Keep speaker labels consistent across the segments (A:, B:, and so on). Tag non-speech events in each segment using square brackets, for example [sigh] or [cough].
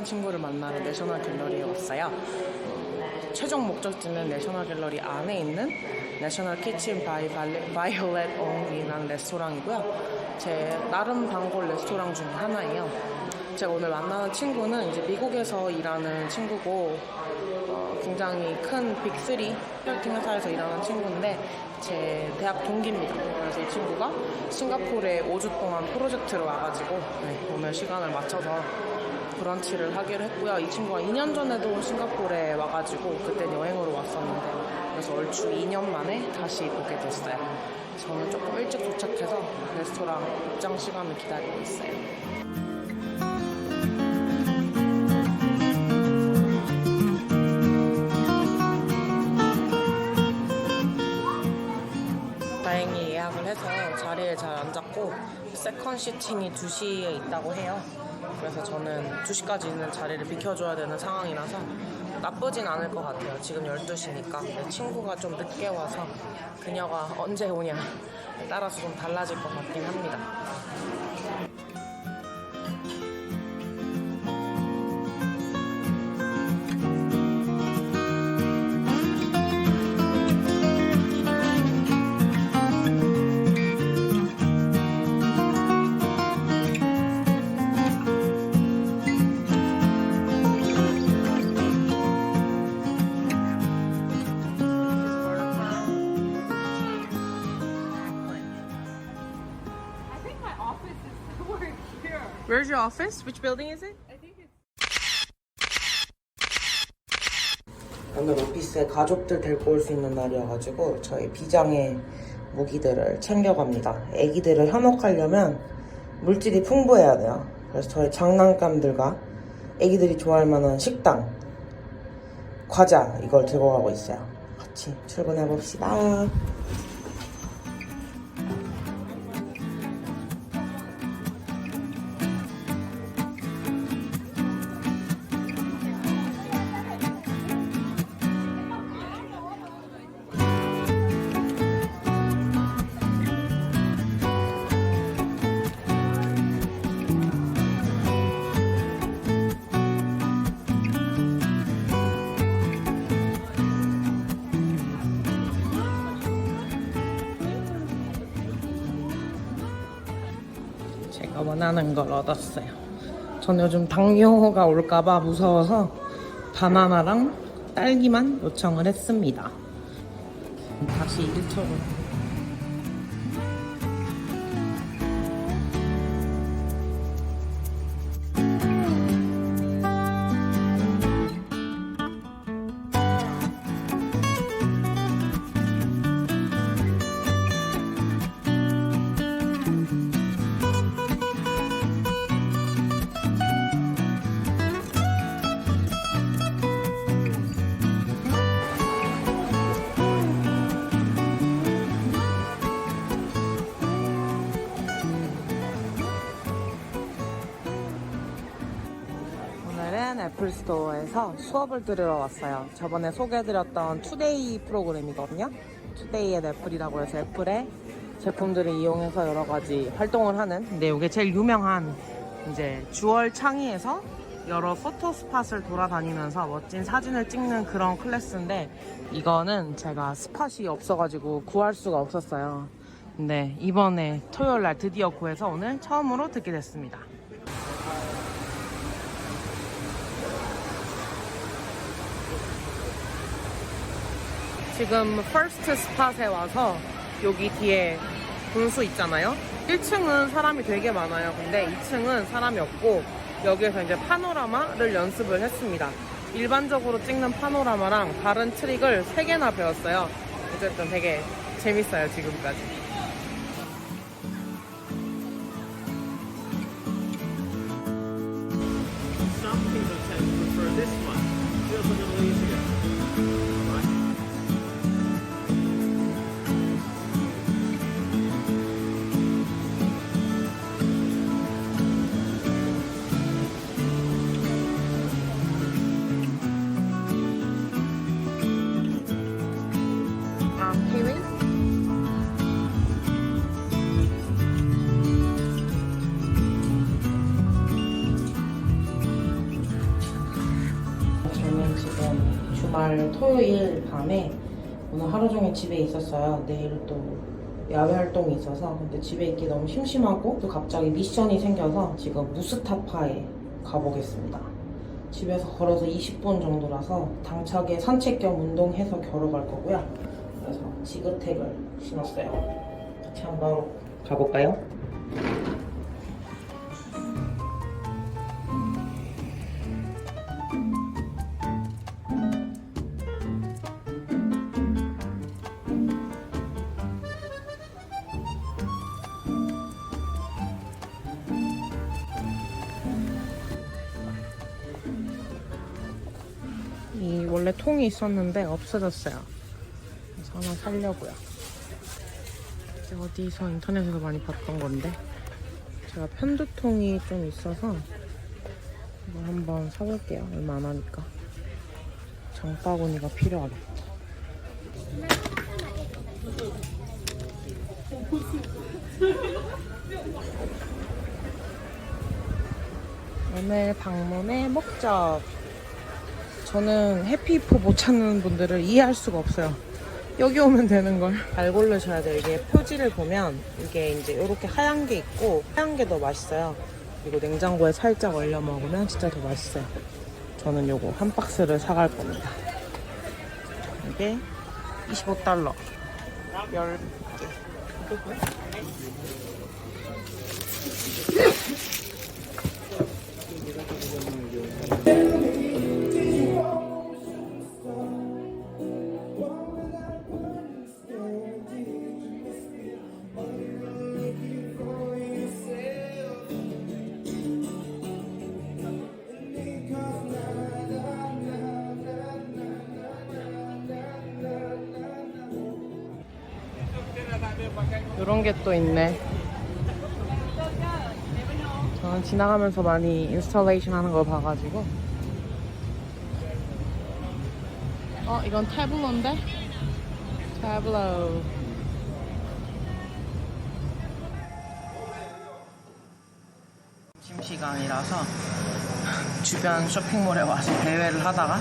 A: 특별한 친구를 만나러 내셔널 갤러리에 왔어요. 어, 최종 목적지는 내셔널 갤러리 안에 있는 내셔널 키친 바이 바이올렛 옹이라는 레스토랑이고요. 제 나름 단골 레스토랑 중에 하나예요. 제가 오늘 만나는 친구는 이제 미국에서 일하는 친구고 어, 굉장히 큰 빅3 혈팅 회사에서 일하는 친구인데 제 대학 동기입니다. 그래서 이 친구가 싱가포르에 5주 동안 프로젝트로 와가지고 네, 오늘 시간을 맞춰서 브런치를 하기로 했고요. 이 친구가 2년 전에도 싱가포르에 와가지고 그때 여행으로 왔었는데 그래서 얼추 2년 만에 다시 보게 됐어요. 저는 조금 일찍 도착해서 레스토랑 입장 시간을 기다리고 있어요. 다행히 예약을 해서 자리에 잘 앉았고 세컨 시팅이 2시에 있다고 해요. 그래서 저는 2시까지는 자리를 비켜줘야 되는 상황이라서 나쁘진 않을 것 같아요. 지금 12시니까. 내 친구가 좀 늦게 와서 그녀가 언제 오냐 따라서 좀 달라질 것 같긴 합니다. Where's your office? Which building is it?
B: I think it's
A: 오늘 오피스에 가족들 데리고 올 수 있는 날이어가지고 저희 비장의 무기들을 챙겨갑니다. 애기들을 현혹하려면 물질이 풍부해야 돼요. 그래서 저희 장난감들과 애기들이 좋아할 만한 식당, 과자 이걸 들고 가고 있어요. 같이 출근해 봅시다. 원하는 걸 얻었어요. 전 요즘 당뇨가 올까봐 무서워서 바나나랑 딸기만 요청을 했습니다. 다시 1초로. 스토어에서 수업을 들으러 왔어요. 저번에 소개해드렸던 투데이 프로그램이거든요. 투데이 의 애플이라고 해서 애플의 제품들을 이용해서 여러 가지 활동을 하는. 근데 이게 제일 유명한 이제 주얼 창의에서 여러 포토 스팟을 돌아다니면서 멋진 사진을 찍는 그런 클래스인데 이거는 제가 스팟이 없어가지고 구할 수가 없었어요. 근데 이번에 토요일 날 드디어 구해서 오늘 처음으로 듣게 됐습니다. 지금 퍼스트 스팟에 와서 여기 뒤에 분수 있잖아요. 1층은 사람이 되게 많아요. 근데 2층은 사람이 없고 여기에서 이제 파노라마를 연습을 했습니다. 일반적으로 찍는 파노라마랑 다른 트릭을 3개나 배웠어요. 어쨌든 되게 재밌어요, 지금까지. 주말 토요일 밤에 오늘 하루 종일 집에 있었어요. 내일 또 야외 활동이 있어서 근데 집에 있기 너무 심심하고 또 갑자기 미션이 생겨서 지금 무스타파에 가보겠습니다. 집에서 걸어서 20분 정도라서 당차게 산책 겸 운동해서 걸어갈 거고요. 그래서 지그택을 신었어요. 같이 한번 가볼까요? 원래 통이 있었는데 없어졌어요. 그래서 하나 살려고요. 어디서 인터넷에서 많이 봤던 건데 제가 편두통이 좀 있어서 이거 한번 사볼게요. 얼마 안 하니까 장바구니가 필요하겠다. 오늘 방문의 목적 저는 해피포 못 찾는 분들을 이해할 수가 없어요. 여기 오면 되는 걸. 잘 고르셔야 돼요. 이게 표지를 보면 이게 이제 이렇게 하얀 게 있고 하얀 게 더 맛있어요. 그리고 냉장고에 살짝 얼려 먹으면 진짜 더 맛있어요. 저는 요거 한 박스를 사갈 겁니다. 이게 25달러. 10개. 이런 게 또 있네. 저는 지나가면서 많이 인스톨레이션 하는 걸 봐가지고. 어, 이건 태블로인데? 태블로. 점심시간이라서 주변 쇼핑몰에 와서 대회를 하다가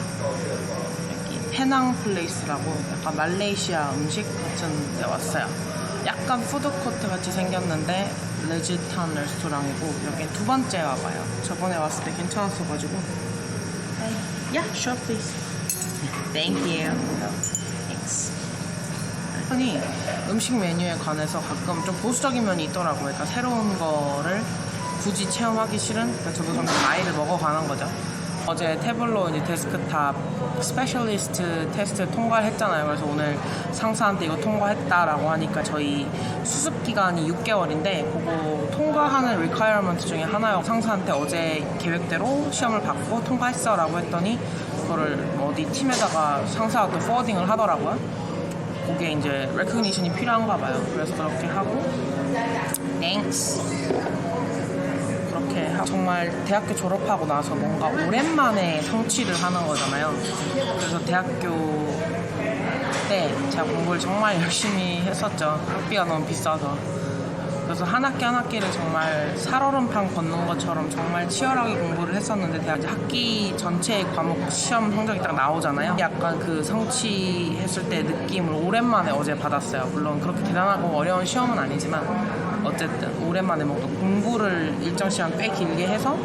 A: 여기 페낭 플레이스라고 약간 말레이시아 음식 같은 데 왔어요. 약간 푸드코트 같이 생겼는데 레지탄 레스토랑이고 여긴 두 번째 와봐요. 저번에 왔을 때 괜찮았어가지고. Yeah, sure, please. Thank you. Thanks. 아니 음식 메뉴에 관해서 가끔 좀 보수적인 면이 있더라고요. 그러니까 새로운 거를 굳이 체험하기 싫은 그러니까 저도 점점 나이를 먹어가는 거죠. 어제 태블로 이제 데스크탑 스페셜리스트 테스트 통과를 했잖아요. 그래서 오늘 상사한테 이거 통과했다라고 하니까 저희 수습 기간이 6개월인데 그거 통과하는 requirement 중에 하나요. 상사한테 어제 계획대로 시험을 받고 통과했어라고 했더니 그거를 뭐 어디 팀에다가 상사가 또 포워딩을 하더라고요. 그게 이제 레코니션이 필요한가 봐요. 그래서 그렇게 하고 하고 정말 대학교 졸업하고 나서 뭔가 오랜만에 성취를 하는 거잖아요. 그래서 대학교 때 제가 공부를 정말 [laughs] 열심히 했었죠. 학비가 너무 비싸서. 그래서 한 학기 한 학기를 정말 살얼음판 걷는 것처럼 정말 치열하게 공부를 했었는데 대학 학기 전체 과목 시험 성적이 딱 나오잖아요. 약간 그 성취했을 때 느낌을 오랜만에 어제 받았어요. 물론 그렇게 대단하고 어려운 시험은 아니지만 어쨌든 오랜만에 뭔가 공부를 일정 시간 꽤 길게 해서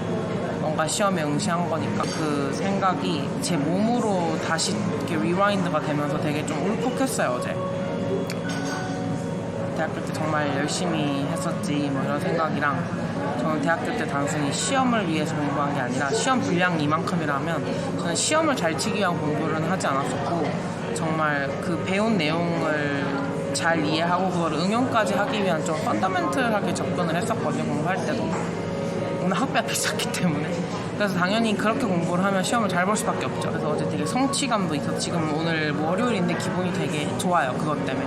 A: 뭔가 시험에 응시한 거니까 그 생각이 제 몸으로 다시 이렇게 리와인드가 되면서 되게 좀 울컥했어요 어제. 대학교 때 정말 열심히 했었지 뭐 이런 생각이랑 저는 대학교 때 단순히 시험을 위해서 공부한 게 아니라 시험 분량이 이만큼이라면 저는 시험을 잘 치기 위한 공부를 하지 않았었고 정말 그 배운 내용을 잘 이해하고 그걸 응용까지 하기 위한 좀 펀더멘털하게 접근을 했었거든요 공부할 때도. 오늘 학비가 비쌌기 때문에. 그래서 당연히 그렇게 공부를 하면 시험을 잘 볼 수밖에 없죠. 그래서 어제 되게 성취감도 있어. 지금 오늘 뭐 월요일인데 기분이 되게 좋아요 그것 때문에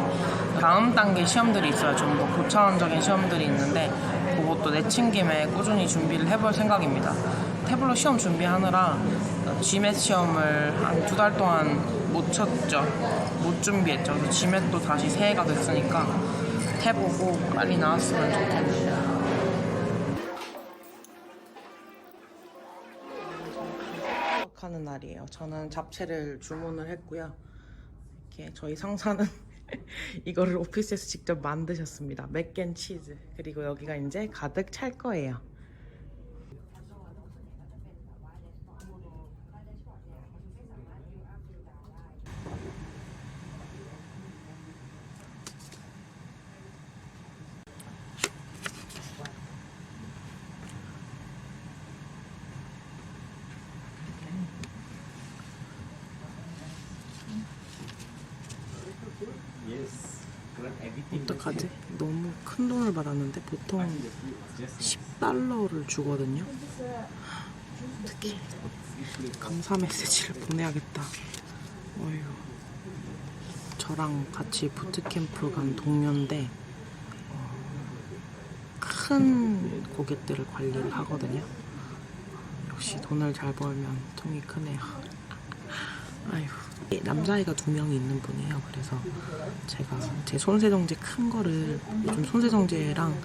A: 다음 단계 시험들이 있어요. 좀 더 고차원적인 시험들이 있는데 그것도 내친 김에 꾸준히 준비를 해볼 생각입니다. 태블로 시험 준비하느라 GMAT 시험을 한 두 달 동안 못 쳤죠. 못 준비했죠. 그래서 GMAT도 다시 새해가 됐으니까 해보고 빨리 나왔으면 좋겠네요. 도착하는 날이에요. 저는 잡채를 주문을 했고요. 이렇게 저희 상사는 이거를 오피스에서 직접 만드셨습니다. 맥앤치즈. 그리고 여기가 이제 가득 찰 거예요. 어떡하지? 너무 큰 돈을 받았는데 보통 10달러를 주거든요. 어떻게 감사 메시지를 보내야겠다. 어휴. 저랑 같이 부트캠프 간 동료인데 어, 큰 고객들을 관리를 하거든요. 역시 돈을 잘 벌면 통이 크네요. 아휴. 남자애가 두 명이 있는 분이에요. 그래서 제가 제 손세정제 큰 거를 요즘 손세정제랑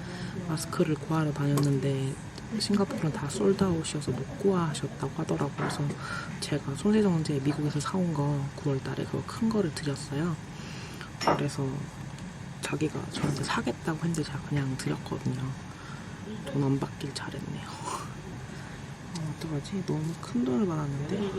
A: 마스크를 구하러 다녔는데 싱가포르는 다 솔드아웃이어서 못 구하셨다고 하더라고요. 그래서 제가 손세정제 미국에서 사온 거 9월 달에 그거 큰 거를 드렸어요. 그래서 자기가 저한테 사겠다고 했는데 제가 그냥 드렸거든요. 돈 안 받길 잘했네요. [laughs] 어, 어떡하지? 너무 큰 돈을 받았는데